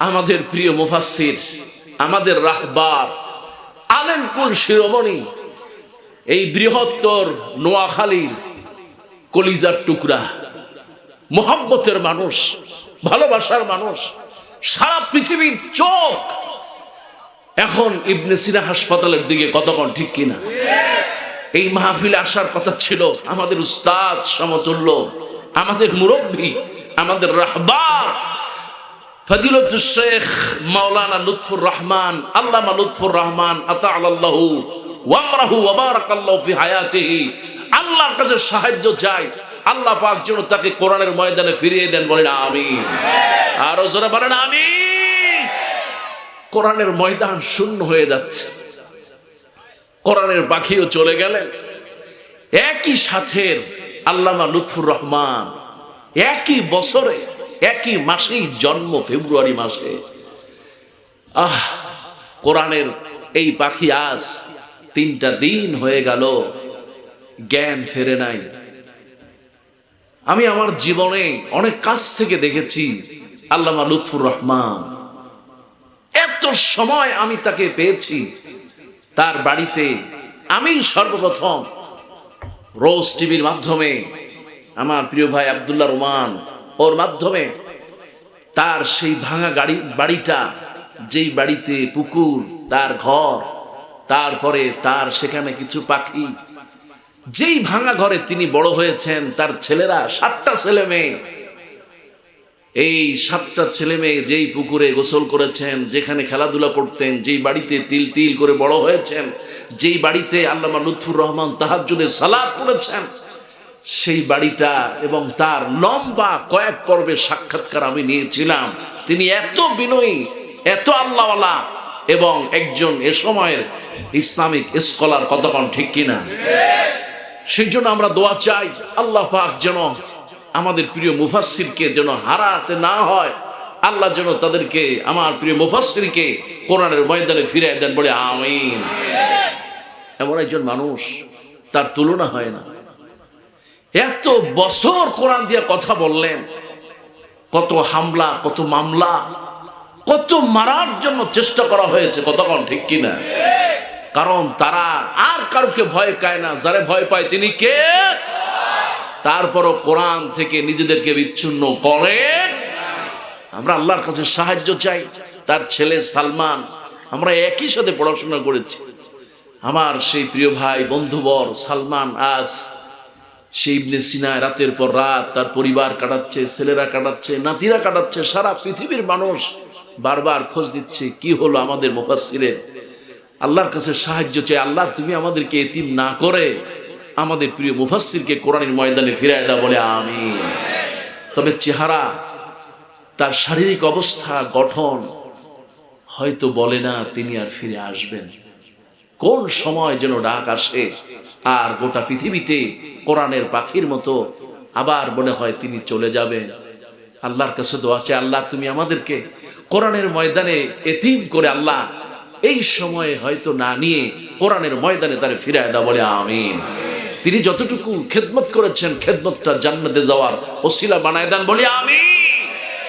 আমাদের প্রিয় মুফাসির আমাদের রাহবার আলেমকুল শিরোমণি, এই বৃহত্তর নোয়াখালীর কলিজার টুকরা, মোহাব্বতের মানুষ, ভালোবাসার মানুষ, সারা পৃথিবীর চোখ এখন ইবনে সিনা হাসপাতালের দিকে কতক্ষণ ঠিক কিনা? এই মাহফিলে আসার কথা ছিল আমাদের উস্তাদ সমতুল্য, আমাদের মুরব্বী, আমাদের রাহবার। ফজিলত শেখ মাওলানা লুৎফুর রহমান, আল্লামা লুৎফুর রহমান, আতা আল্লাহু ওয়ামরাহু ওয়াবারাকাল্লাহু ফি হায়াতিহি। আল্লাহর কাছে সাহায্য চাই। আল্লাহ পাক যেন তাকে কোরআনের ময়দানে ফিরিয়ে দেন, বলেন আমিন। আরও জোরে বলেন আমিন। কোরআনের ময়দান শূন্য হয়ে যাচ্ছে। কোরআনের পাখিও চলে গেলেন। একই সাথের আল্লামা লুৎফুর রহমান, একই বছরে একই মাসেই জন্ম, ফেব্রুয়ারি মাসে। আহ, কোরআনের এই পাখি আজ তিনটা দিন হয়ে গেল, জ্ঞান ফেরে নাই। আমি আমার জীবনে অনেক কাছ থেকে দেখেছি, আল্লামা লুৎফুর রহমান। এত সময় আমি তাকে পেয়েছি, তার বাড়িতে আমি সর্বপ্রথম রোজ টিভির মাধ্যমে আমার প্রিয় ভাই আবদুল্লাহ রোমান ওর মাধ্যমে তার সেই ভাঙা গাড়ি, বাড়িটা, যেই বাড়িতে পুকুর, তার ঘর, তারপরে তার সেখানে কিছু পাখি, যেই ভাঙা ঘরে তিনি বড় হয়েছেন, তার ছেলেরা সাতটা ছেলে মেয়ে। এই সাতটা ছেলে মেয়ে যেই পুকুরে গোসল করেছেন, যেখানে খেলাধুলা করতেন, যেই বাড়িতে তিল তিল করে বড় হয়েছেন, যেই বাড়িতে আল্লামা লুৎফুর রহমান তাহাজুদে সালাদ করেছেন সেই বাড়িটা এবং তার লম্বা কয়েক পর্বে সাক্ষাৎকার আমি নিয়েছিলাম। তিনি এত বিনয়ী, এত আল্লাহওয়ালা এবং একজন এ সময়ের ইসলামিক স্কলার কতক্ষণ ঠিক কিনা? সেই জন্য আমরা দোয়া চাই, আল্লাহ পাক যেন আমাদের প্রিয় মুফাসসিরকে যেন হারাতে না হয়। আল্লাহ যেন তাদেরকে, আমার প্রিয় মুফাসসিরকে কোরআনের ময়দানে ফিরে দেন বলে আমিন। এমন একজন মানুষ, তার তুলনা হয় না। এত বছর কোরআন দিয়ে কথা বললেন। কত হামলা, কত মামলা, কত মারার জন্য চেষ্টা করা হয়েছে, কতক্ষণ ঠিক কিনা? কারণ তারা আর কারোকে ভয় পায় না। যারা ভয় পায় তিনি কে? তারপরও কোরআন থেকে নিজেদেরকে বিচ্ছিন্ন করেন আমরা আল্লাহর কাছে সাহায্য চাই। তার ছেলে সালমান, আমরা একই সাথে পড়াশোনা করেছি। আমার সেই প্রিয় ভাই, বন্ধুবর সালমান আজ ইবনে সিনায় রাতের পর রাত তার পরিবার কাটাচ্ছে, ছেলেরা কাটাচ্ছে, নাতিরা কাটাচ্ছে, সারা পৃথিবীর মানুষ বারবার খোঁজ দিচ্ছে কি হলো আমাদের মুফাসসিরের? আল্লাহর কাছে সাহায্য চাই, আল্লাহ তুমি আমাদেরকে এতিম না করে আমাদের প্রিয় মুফাসসিরকে কোরআনের ময়দানে ফিরায় দাও বলে আমি তবে চেহারা, তার শারীরিক অবস্থা, গঠন হয়তো বলে না তিনি আর ফিরে আসবেন। কোন সময় যেন ডাক আসে আর গোটা পৃথিবীতে কোরআনের পাখির মতো আবার মনে হয় তিনি চলে যাবেন। আল্লাহর কাছে দোয়া চাই, আল্লাহ তুমি আমাদেরকে কোরআনের ময়দানে এতিম করে আল্লাহ এই সময়ে হয়তো না নিয়ে কোরআনের ময়দানে তারে ফিরায় দাও বলে আমিন। তিনি যতটুকু খেদমত করেছেন, খেদমতটা জান্নাতে যাওয়ার ওসিলা বানায় দেন বলে আমিন।